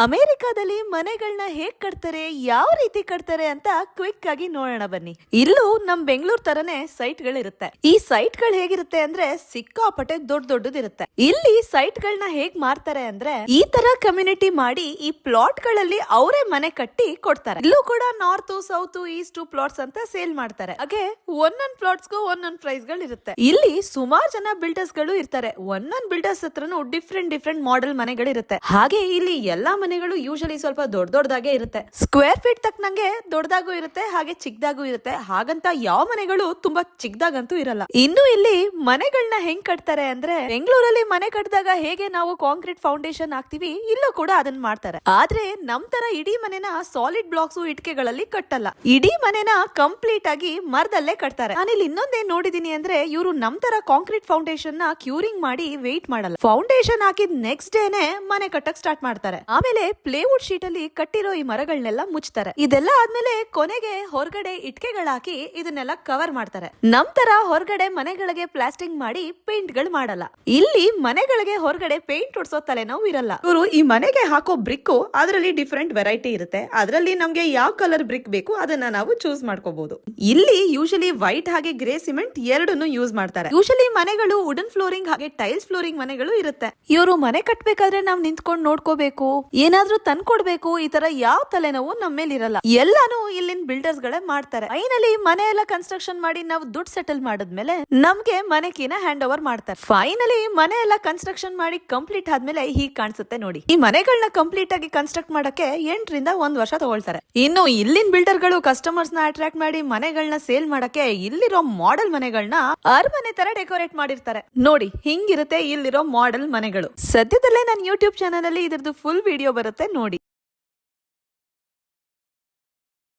ಅಮೆರಿಕಾದಲ್ಲಿ ಮನೆಗಳನ್ನ ಹೇಗ್ ಕಟ್ತಾರೆ, ಯಾವ ರೀತಿ ಕಟ್ತಾರೆ ಅಂತ ಕ್ವಿಕ್ ಆಗಿ ನೋಡೋಣ ಬನ್ನಿ. ಇಲ್ಲೂ ನಮ್ ಬೆಂಗಳೂರ್ ತರನೇ ಸೈಟ್ ಗಳಿರುತ್ತೆ ಈ ಸೈಟ್ಗಳು ಹೇಗಿರುತ್ತೆ ಅಂದ್ರೆ ಸಿಕ್ಕಾಪಟ್ಟೆ ದೊಡ್ಡ ದೊಡ್ಡದಿರುತ್ತೆ. ಇಲ್ಲಿ ಸೈಟ್ ಗಳನ್ನ ಹೇಗ್ ಮಾರ್ತಾರೆ ಅಂದ್ರೆ ಈ ತರ ಕಮ್ಯುನಿಟಿ ಮಾಡಿ ಈ ಪ್ಲಾಟ್ಗಳಲ್ಲಿ ಅವರೇ ಮನೆ ಕಟ್ಟಿ ಕೊಡ್ತಾರೆ. ಇಲ್ಲೂ ಕೂಡ ನಾರ್ತ್, ಸೌತ್, ಈಸ್ಟ್ ಪ್ಲಾಟ್ಸ್ ಅಂತ ಸೇಲ್ ಮಾಡ್ತಾರೆ. ಹಾಗೆ ಒಂದೊಂದ್ ಪ್ಲಾಟ್ಸ್ಗೂ ಒಂದೊಂದ್ ಪ್ರೈಸ್ಗಳು ಇರುತ್ತೆ. ಇಲ್ಲಿ ಸುಮಾರು ಜನ ಬಿಲ್ಡರ್ಸ್ಗಳು ಇರ್ತಾರೆ ಒಂದೊಂದ್ ಬಿಲ್ಡರ್ಸ್ ಹತ್ರನು ಡಿಫ್ರೆಂಟ್ ಡಿಫ್ರೆಂಟ್ ಮಾಡೆಲ್ ಮನೆಗಳಿರುತ್ತೆ. ಹಾಗೆ ಇಲ್ಲಿ ಎಲ್ಲಾ ಮನೆಗಳು ಯೂಶಲಿ ಸ್ವಲ್ಪ ದೊಡ್ಡ ದೊಡ್ಡದಾಗೆ ಇರುತ್ತೆ. ಸ್ಕ್ವೇರ್ ಫೀಟ್ ತಕ್ಕನಂಗೆ ದೊಡ್ಡದಾಗೂ ಇರುತ್ತೆ, ಹಾಗೆ ಚಿಕ್ಕದಾಗೂ ಇರುತ್ತೆ. ಹಾಗಂತ ಯಾವ ಮನೆಗಳು ತುಂಬಾ ಚಿಕ್ಕದಾಗಂತೂ ಇರಲ್ಲ. ಇನ್ನು ಇಲ್ಲಿ ಮನೆಗಳನ್ನ ಹೆಂಗ್ ಕಟ್ತಾರೆ ಅಂದ್ರೆ, ಬೆಂಗಳೂರಲ್ಲಿ ಮನೆ ಕಟ್ಟಿದಾಗ ಹೇಗೆ ನಾವು ಕಾಂಕ್ರೀಟ್ ಫೌಂಡೇಶನ್ ಹಾಕ್ತಿವಿ, ಇಲ್ಲೂ ಕೂಡ ಅದನ್ನ ಮಾಡ್ತಾರೆ. ಆದ್ರೆ ನಮ್ ತರ ಇಡೀ ಮನೆನ ಸಾಲಿಡ್ ಬ್ಲಾಕ್ಸ್ ಇಟ್ಕೆಗಳಲ್ಲಿ ಕಟ್ಟಲ್ಲ. ಇಡೀ ಮನೆನ ಕಂಪ್ಲೀಟ್ ಆಗಿ ಮರದಲ್ಲೇ ಕಟ್ತಾರೆ. ಇಲ್ಲಿ ಇನ್ನೊಂದೇನ್ ನೋಡಿದೀನಿ ಅಂದ್ರೆ, ಇವರು ನಮ್ ತರ ಕಾಂಕ್ರೀಟ್ ಫೌಂಡೇಶನ್ನ ಕ್ಯೂರಿಂಗ್ ಮಾಡಿ ವೆಯ್ಟ್ ಮಾಡಲ್ಲ. ಫೌಂಡೇಶನ್ ಹಾಕಿದ ನೆಕ್ಸ್ಟ್ ಡೇನೆ ಮನೆ ಕಟ್ಟಕ್ ಸ್ಟಾರ್ಟ್ ಮಾಡ್ತಾರೆ. ಆಮೇಲೆ ಪ್ಲೇವುಡ್ ಶೀಟ್ ಅಲ್ಲಿ ಕಟ್ಟಿರೋ ಈ ಮರಗಳನ್ನೆಲ್ಲ ಮುಚ್ತಾರೆ. ಇದೆಲ್ಲ ಆದ್ಮೇಲೆ ಕೊನೆಗೆ ಹೊರಗಡೆ ಇಟ್ಕೆಗಳಾಕಿ ಇದನ್ನೆಲ್ಲ ಕವರ್ ಮಾಡ್ತಾರೆ. ನಮ್ ತರ ಹೊರಗಡೆ ಮನೆಗಳಿಗೆ ಪ್ಲಾಸ್ಟಿಂಗ್ ಮಾಡಿ ಪೇಂಟ್ಗಳು ಮಾಡಲ್ಲ. ಇಲ್ಲಿ ಮನೆಗಳಿಗೆ ಹೊರಗಡೆ ಪೇಂಟ್ ಹೊಡ್ಸೋ ತಲೆನೋವು ಇರಲ್ಲ. ಇವರು ಈ ಮನೆಗೆ ಹಾಕೋ ಬ್ರಿಕ್ ಅದರಲ್ಲಿ ಡಿಫ್ರೆಂಟ್ ವೆರೈಟಿ ಇರುತ್ತೆ. ಅದರಲ್ಲಿ ನಮ್ಗೆ ಯಾವ ಕಲರ್ ಬ್ರಿಕ್ ಬೇಕು ಅದನ್ನ ನಾವು ಚೂಸ್ ಮಾಡ್ಕೋಬಹುದು ಇಲ್ಲಿ ಯೂಶಲಿ ವೈಟ್ ಹಾಗೆ ಗ್ರೇ ಸಿಮೆಂಟ್ ಎರಡನ್ನು ಯೂಸ್ ಮಾಡ್ತಾರೆ. ಯೂಶಲಿ ಮನೆಗಳು ವುಡನ್ ಫ್ಲೋರಿಂಗ್ ಹಾಗೆ ಟೈಲ್ಸ್ ಫ್ಲೋರಿಂಗ್ ಮನೆಗಳು ಇರುತ್ತೆ. ಇವರು ಮನೆ ಕಟ್ಬೇಕಾದ್ರೆ ನಾವ್ ನಿಂತ್ಕೊಂಡು ನೋಡ್ಕೋಬೇಕು. ಏನಾದ್ರೂ ತಂದ್ಕೊಡ್ಬೇಕು, ಈ ತರ ಯಾವ ತಲೆನೋವು ನಮ್ಮ ಮೇಲೆ ಇರಲ್ಲ. ಎಲ್ಲಾನು ಇಲ್ಲಿನ ಬಿಲ್ಡರ್ಸ್ ಗಳೇ ಮಾಡ್ತಾರೆ. ಫೈನಲಿ ಮನೆ ಎಲ್ಲ ಕನ್ಸ್ಟ್ರಕ್ಷನ್ ಮಾಡಿ ನಾವು ದುಡ್ಡು ಸೆಟಲ್ ಮಾಡಿದ್ಮೇಲೆ ನಮ್ಗೆ ಮನೆ ಕೀನ ಹ್ಯಾಂಡ್ ಓವರ್ ಮಾಡ್ತಾರೆ. ಫೈನಲಿ ಮನೆ ಎಲ್ಲ ಕನ್ಸ್ಟ್ರಕ್ಷನ್ ಮಾಡಿ ಕಂಪ್ಲೀಟ್ ಆದ್ಮೇಲೆ ಹೀಗ್ ಕಾಣಿಸುತ್ತೆ ನೋಡಿ. ಈ ಮನೆಗಳನ್ನ ಕಂಪ್ಲೀಟ್ ಆಗಿ ಕನ್ಸ್ಟ್ರಕ್ಟ್ ಮಾಡಕ್ಕೆ ಎಂಟರಿಂದ ಒಂದ್ ವರ್ಷ ತಗೊಳ್ತಾರೆ. ಇನ್ನು ಇಲ್ಲಿನ ಬಿಲ್ಡರ್ಗಳು ಕಸ್ಟಮರ್ಸ್ನ ಅಟ್ರಾಕ್ಟ್ ಮಾಡಿ ಮನೆಗಳನ್ನ ಸೇಲ್ ಮಾಡಕ್ಕೆ ಇಲ್ಲಿರೋ ಮಾಡೆಲ್ ಮನೆಗಳನ್ನ ಅರಮನೆ ತರ ಡೆಕೋರೇಟ್ ಮಾಡಿರ್ತಾರೆ. ನೋಡಿ, ಹಿಂಗಿರುತ್ತೆ ಇಲ್ಲಿರೋ ಮಾಡೆಲ್ ಮನೆಗಳು. ಸದ್ಯದಲ್ಲೇ ನನ್ನ ಯೂಟ್ಯೂಬ್ ಚಾನಲ್ ಅಲ್ಲಿ ಇದ್ರದ್ದು ಫುಲ್ ವಿಡಿಯೋ ಬರುತ್ತೆ ನೋಡಿ.